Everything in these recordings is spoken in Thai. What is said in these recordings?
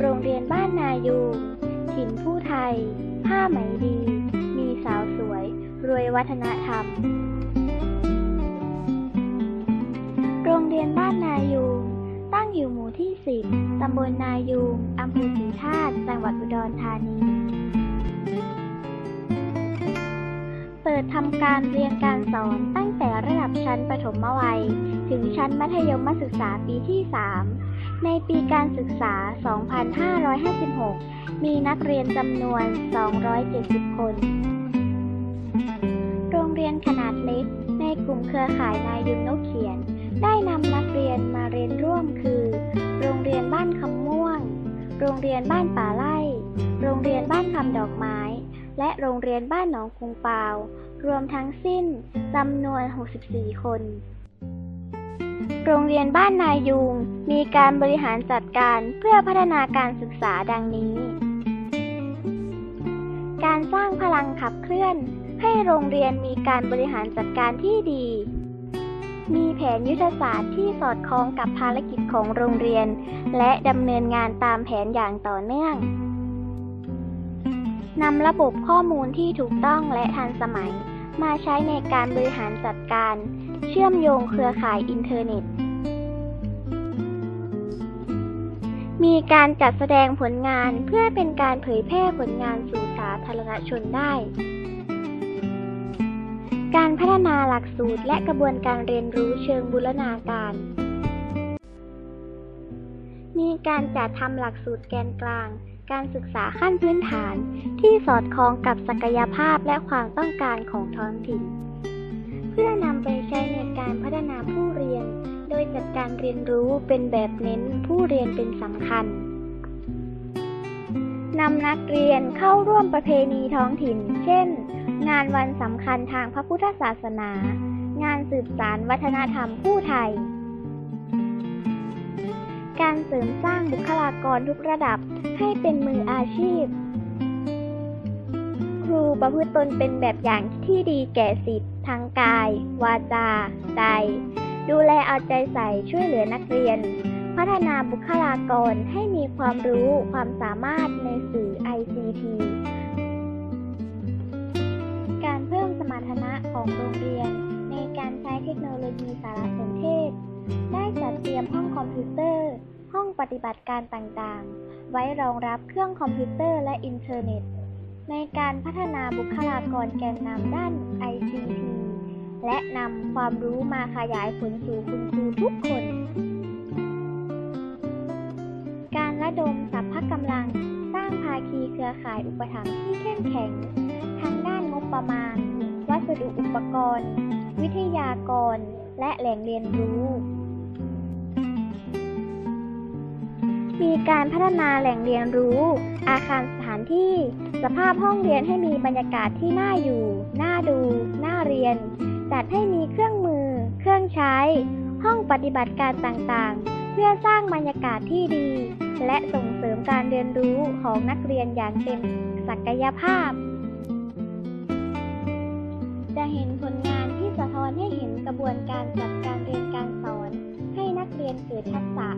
โรงเรียนบ้านนายูถิ่นผู้ไทย ผ้าไหมดี มีสาวสวย รวยวัฒนธรรม โรงเรียนบ้านนายูตั้งอยู่หมู่ที่สิตำบลนายูงอำเภอศรีธาตุจังหวัดอุดรธานี เปิดทำการเรียนการสอนตั้ง แต่ระดับชั้นประถมวัย ถึงชั้นมัธยมศึกษาปีที่ 3 ในปีการศึกษา 2556 มีนักเรียนจำนวน 270 คน โรงเรียนขนาดเล็ก ในกลุ่มเครือข่ายนายุงนกเขียน ได้นำนักเรียนมาเรียนร่วมคือ โรงเรียนบ้านคำม่วง โรงเรียนบ้านป่าไร่ โรงเรียนบ้านคำดอกไม้ และโรงเรียนบ้านหนองคุงปาว รวมทั้งสิ้นจำนวน 64 คน โรงเรียนบ้านนายูงมีการบริหารจัดการเพื่อพัฒนาการศึกษาดังนี้ การสร้างพลังขับเคลื่อน ให้โรงเรียนมีการบริหารจัดการที่ดี มีแผนยุทธศาสตร์ที่สอดคล้องกับภารกิจของโรงเรียน และดำเนินงานตามแผนอย่างต่อเนื่องนำระบบข้อมูลที่ถูกต้องและทันสมัย มาใช้ในการบริหารจัดการ เชื่อมโยงเครือข่ายอินเทอร์เน็ต มีการจัดแสดงผลงานเพื่อเป็นการเผยแพร่ผลงานสู่สาธารณชนได้ การพัฒนาหลักสูตรและกระบวนการเรียนรู้เชิงบูรณาการ มีการจัดทำหลักสูตรแกนกลาง การศึกษาขั้นพื้นฐานที่สอดคล้องกับศักยภาพและความต้องการของท้องถิ่น เพื่อนำไปใช้ในการพัฒนาผู้เรียน โดยจัดการเรียนรู้เป็นแบบเน้นผู้เรียนเป็นสำคัญนำนักเรียนเข้าร่วมประเพณีท้องถิ่น เช่น งานวันสำคัญทางพระพุทธศาสนา งานสืบสารวัฒนธรรมผู้ไทย การเสริมสร้างบุคลากรทุกระดับให้เป็นมืออาชีพ ครูประพฤติตนเป็นแบบอย่างที่ดีแก่สิทธิ์ทางกาย วาจา ใจ ดูแลเอาใจใส่ช่วยเหลือนักเรียน พัฒนาบุคลากรให้มีความรู้ความสามารถในสื่อ ICT การเพิ่มสมรรถนะของโรงเรียน ในการใช้เทคโนโลยีสารสนเทศได้จัดเตรียมห้องคอมพิวเตอร์ ห้องปฏิบัติการต่างๆ ไว้รองรับเครื่องคอมพิวเตอร์และอินเทอร์เน็ต ในการพัฒนาบุคลากรแกนนำด้าน ICT และนำความรู้มาขยายผลสู่คุณครูทุกคน การระดมสรรพกำลัง สร้างภาคีเครือข่ายอุปถัมภ์ที่เข้มแข็ง ทั้งด้านงบประมาณ วัสดุอุปกรณ์ วิทยากร และแหล่งเรียนรู้ มีการพัฒนาแหล่งเรียนรู้ อาคารสถานที่ สภาพห้องเรียนให้มีบรรยากาศที่น่าอยู่ น่าดู น่าเรียน จัดให้มีเครื่องมือ เครื่องใช้ ห้องปฏิบัติการต่างๆ เพื่อสร้างบรรยากาศที่ดี และส่งเสริมการเรียนรู้ของนักเรียนอย่างเต็มศักยภาพ จะเห็นผลงานที่สะท้อนให้เห็นกระบวนการจัดการเรียนการสอน ให้นักเรียนเกิดทักษะ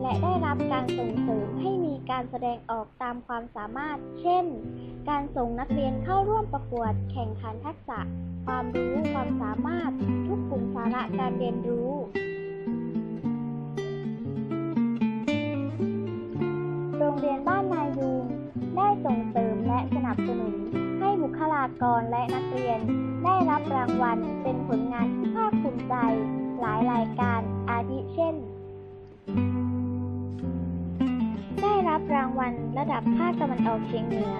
และได้รับการส่งเสริมให้มีการแสดงออกตามความสามารถ เช่น การส่งนักเรียนเข้าร่วมประกวดแข่งขันทักษะ ความรู้ ความสามารถ ทุกกลุ่มสาระการเรียนรู้ โรงเรียนบ้านนายูงได้ส่งเสริมและสนับสนุน ให้บุคลากรและนักเรียน ได้รับรางวัลเป็นผลงานที่ภาคภูมิใจ หลายรายการอาทิเช่น รับรางวัลระดับภาคตะวันออกเฉียงเหนือ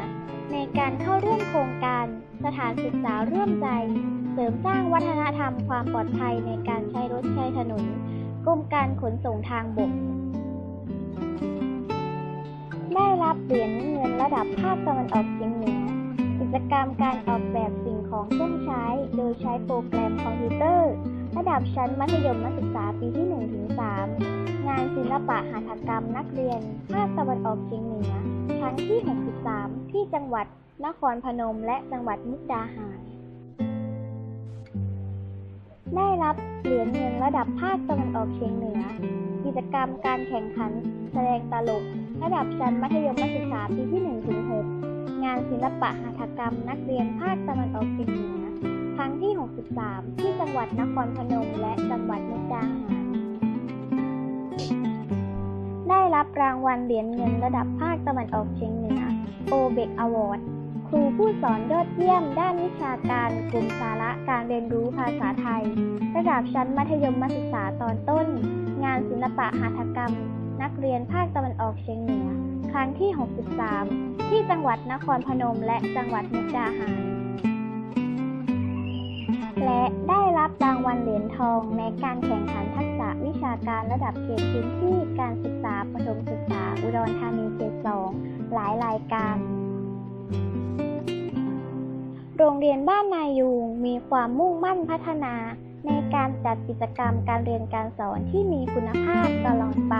ในการเข้าร่วมโครงการสถานศึกษาร่วมใจ เสริมสร้างวัฒนธรรมความปลอดภัยในการใช้รถใช้ถนนกรมการขนส่งทางบก ได้รับเหรียญเงินระดับภาคตะวันออกเฉียงเหนือ กิจกรรมการออกแบบสิ่งของเครื่องใช้ โดยใช้โปรแกรมคอมพิวเตอร์ ดับชั้นมัธยมศึกษาปีที่ 1-3 งานศิลปะหัตถกรรมนักเรียน ภาคตะวันออกเฉียงเหนือ ครั้งที่ 63 ที่จังหวัดนครพนมและจังหวัดมุกดาหาร ได้รับเหรียญเงินระดับภาคตะวันออกเฉียงเหนือ กิจกรรมการแข่งขัน แสดงตลก ระดับชั้นมัธยมศึกษาปีที่ 1-6 งานศิลปะหัตถกรรมนักเรียนภาคตะวันออกเฉียงเหนือ ครั้งที่ 63 ที่จังหวัดนครพนมและจังหวัดมุกดาหาร ได้รับรางวัลเหรียญเงินระดับภาคตะวันออกเฉียงเหนือโอเบกอวอร์ดครูผู้สอนยอดเยี่ยมด้านวิชาการกลุ่มสาระการเรียนรู้ภาษาไทย ระดับชั้นมัธยมศึกษาตอนต้น งานศิลปะหัตถกรรม นักเรียนภาคตะวันออกเฉียงเหนือ ครั้งที่ 63 ที่จังหวัดนครพนมและจังหวัดมุกดาหาร และได้รับรางวัลเหรียญทองในการแข่งขันทักษะวิชาการระดับเขตพื้นที่การศึกษาประถมศึกษาอุดรธานีเขตสองหลายรายการ โรงเรียนบ้านนายูงมีความมุ่งมั่นพัฒนาในการจัดกิจกรรมการเรียนการสอนที่มีคุณภาพตลอดไป